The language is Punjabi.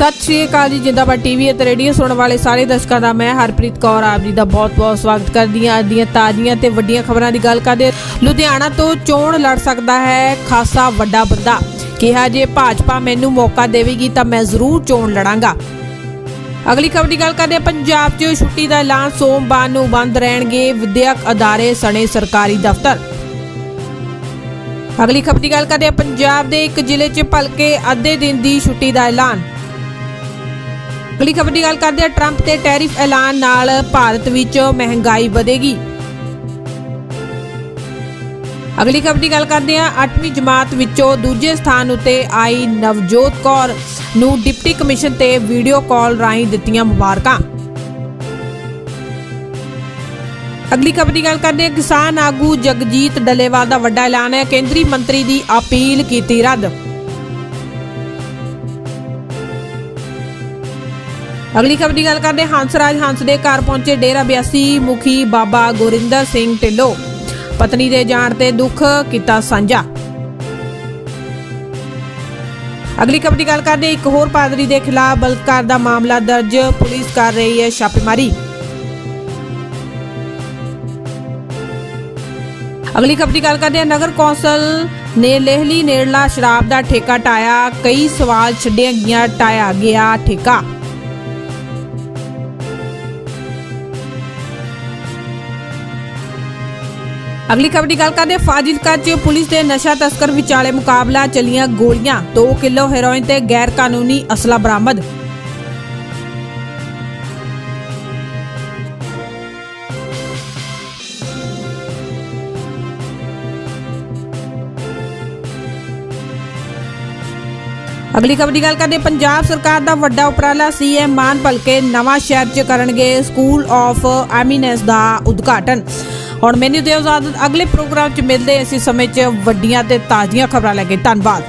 ਸਤਿ ਸ਼੍ਰੀ ਅਕਾਲ ਜੀ, ਜਿੰਦਾਬਾਦ ਟੀਵੀ ਅਤੇ ਰੇਡੀਓ ਸੁਣਨ ਵਾਲੇ ਸਾਰੇ ਦਰਸ਼ਕਾਂ ਦਾ ਮੈਂ ਹਰਪ੍ਰੀਤ ਕੌਰ ਆਪ ਜੀ ਦਾ ਬਹੁਤ-ਬਹੁਤ ਸਵਾਗਤ ਕਰਦੀ ਹਾਂ ਅੱਜ ਦੀਆਂ ਤਾਜ਼ੀਆਂ ਤੇ ਵੱਡੀਆਂ ਖਬਰਾਂ ਦੀ ਗੱਲ ਕਰਦੇ ਲੁਧਿਆਣਾ ਤੋਂ ਚੋਣ ਲੜ ਸਕਦਾ ਹੈ ਖਾਸਾ ਵੱਡਾ ਬੰਦਾ। ਕਿਹਾ ਜੇ ਭਾਜਪਾ ਮੈਨੂੰ ਮੌਕਾ ਦੇਵੇਗੀ ਤਾਂ ਮੈਂ ਜ਼ਰੂਰ ਚੋਣ ਲੜਾਂਗਾ। ਅਗਲੀ ਖਬਰ ਦੀ ਗੱਲ ਕਰਦੇ ਪੰਜਾਬ 'ਚ ਛੁੱਟੀ ਦਾ ਐਲਾਨ ਸੋਮਵਾਰ ਨੂੰ ਬੰਦ ਰਹਿਣਗੇ ਵਿਦਿਅਕ ਅਦਾਰੇ ਸਣੇ ਸਰਕਾਰੀ ਦਫ਼ਤਰ। ਅਗਲੀ ਖਬਰ ਦੀ ਗੱਲ ਕਰਦੇ ਹਾਂ। ਪੰਜਾਬ ਦੇ ਇੱਕ ਜ਼ਿਲ੍ਹੇ 'ਚ ਭਲਕੇ ਅੱਧੇ ਦਿਨ ਦੀ ਛੁੱਟੀ ਦਾ ਐਲਾਨ। ਅਗਲੀ ਖਬਰ ਦੀ ਗੱਲ ਕਰਦੇ ਹਾਂ। ਟਰੰਪ ਤੇ ਟੈਰਿਫ ਐਲਾਨ ਨਾਲ ਭਾਰਤ ਵਿੱਚ ਮਹਿੰਗਾਈ ਵਧੇਗੀ। ਅਗਲੀ ਖਬਰ ਦੀ ਗੱਲ ਕਰਦੇ ਹਾਂ। 8ਵੀਂ ਜਮਾਤ ਵਿੱਚੋਂ ਦੂਜੇ ਸਥਾਨ ਉੱਤੇ ਆਈ ਨਵਜੋਤ ਕੌਰ ਨੂੰ ਡਿਪਟੀ ਕਮਿਸ਼ਨ ਤੇ ਵੀਡੀਓ ਕਾਲ ਰਾਹੀਂ ਦਿੱਤੀਆਂ ਮੁਬਾਰਕਾਂ। ਅਗਲੀ ਖਬਰ ਦੀ ਗੱਲ ਕਰਦੇ ਹਾਂ, ਕਿਸਾਨ ਆਗੂ ਜਗਜੀਤ ਡੱਲੇਵਾਲ ਦਾ ਵੱਡਾ ਐਲਾਨ ਹੈ। ਕੇਂਦਰੀ ਮੰਤਰੀ ਦੀ ਅਪੀਲ ਕੀਤੀ ਰੱਦ। ਅਗਲੀ ਖਬਰ ਦੀ ਗੱਲ ਕਰਦੇ ਹਾਂ, ਹੰਸਰਾਜ ਹੰਸ ਦੇ ਘਰ ਪਹੁੰਚੇ ਡੇਰਾ ਬਿਆਸੀ ਮੁਖੀ ਬਾਬਾ ਗੁਰਿੰਦਰ ਸਿੰਘ ਢਿੱਲੋਂ। ਪਤਨੀ ਦੇ ਜਾਣ ਤੇ ਦੁੱਖ ਕੀਤਾ ਸਾਂਝਾ। ਅਗਲੀ ਖਬਰ ਦੀ ਗੱਲ ਕਰਦੇ ਇੱਕ ਹੋਰ ਪਾਦਰੀ ਦੇ ਖਿਲਾਫ ਬਲਤਕਾਰ ਦਾ ਮਾਮਲਾ ਦਰਜ। ਪੁਲਿਸ ਕਰ ਰਹੀ ਹੈ ਛਾਪੇਮਾਰੀ। ਅਗਲੀ ਖਬਰ ਦੀ ਗੱਲ ਕਰਦੇ ਹਾਂ। ਨਗਰ ਕੌਂਸਲ ਨੇ ਲਹਿਲੀ ਨੇੜਲਾ ਸ਼ਰਾਬ ਦਾ ਠੇਕਾ ਟਾਇਆ। ਕਈ ਸਵਾਲ ਛੱਡਿਆ ਗਿਆ ਟਾਇਆ ਗਿਆ ਠੇਕਾ। ਅਗਲੀ ਖਬਰ ਦੀ ਗੱਲ ਕਰਦੇ ਫਾਜ਼ਿਲਕਾ 'ਚ ਪੁਲਿਸ ਦੇ ਨਸ਼ਾ ਤਸਕਰ ਵਿਚਾਲੇ ਮੁਕਾਬਲਾ, ਚੱਲੀਆਂ ਗੋਲੀਆਂ। 2 ਕਿਲੋ ਹੈਰੋਇਨ ਤੇ ਗੈਰ ਕਾਨੂੰਨੀ ਅਸਲਾ ਬਰਾਮਦ। ਅਗਲੀ ਖਬਰ ਦੀ ਗੱਲ ਕਰਦੇ ਹਾਂ, ਪੰਜਾਬ ਸਰਕਾਰ ਦਾ ਵੱਡਾ ਉਪਰਾਲਾ ਸੀਐਮ ਮਾਨ ਭਲਕੇ ਨਵਾਂ ਸ਼ਹਿਰ 'ਚ ਕਰਨਗੇ ਸਕੂਲ ਆਫ ਐਮੀਨੈਂਸ ਦਾ ਉਦਘਾਟਨ। ਹੁਣ ਮੈਨੂੰ ਦਿਓ ਇਜਾਜ਼ਤ ਅਗਲੇ ਪ੍ਰੋਗਰਾਮ 'ਚ ਮਿਲਦੇ ਹਾਂ। ਸਮੇਂ 'ਚ ਵੱਡੀਆਂ ਤੇ ਤਾਜ਼ੀਆਂ ਖਬਰਾਂ ਲੈ ਕੇ। ਧੰਨਵਾਦ।